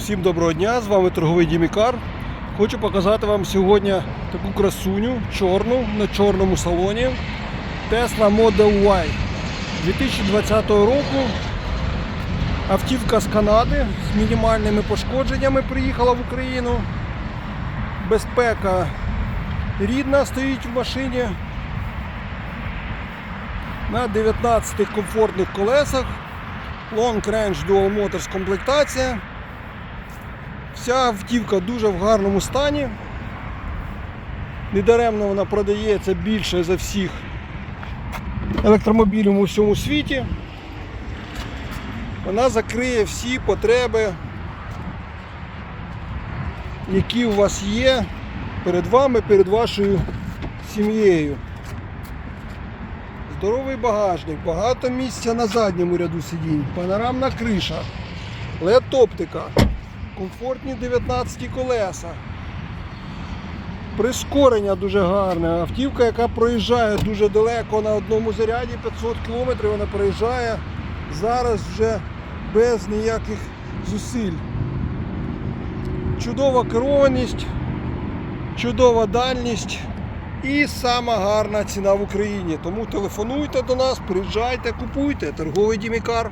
Всім доброго дня, з вами торговий Дімікар. Хочу показати вам сьогодні таку красуню чорну на чорному салоні Tesla Model Y 2020 року. Автівка з Канади з мінімальними пошкодженнями приїхала в Україну. Безпека рідна стоїть в машині. На 19 комфортних колесах. Long Range Dual Motors комплектація. Вся автівка дуже в гарному стані. Недаремно вона продається більше за всіх електромобілів у всьому світі. Вона закриє всі потреби, які у вас є перед вами, перед вашою сім'єю. Здоровий багажник, багато місця на задньому ряду сидінь, панорамна криша, LED-оптика, комфортні 19 колеса. Прискорення дуже гарне. Автівка, яка проїжджає дуже далеко на одному заряді, 500 км вона проїжджає зараз вже без ніяких зусиль. Чудова керованість, чудова дальність і сама гарна ціна в Україні. Тому телефонуйте до нас, приїжджайте, купуйте. Торговий Дімікар.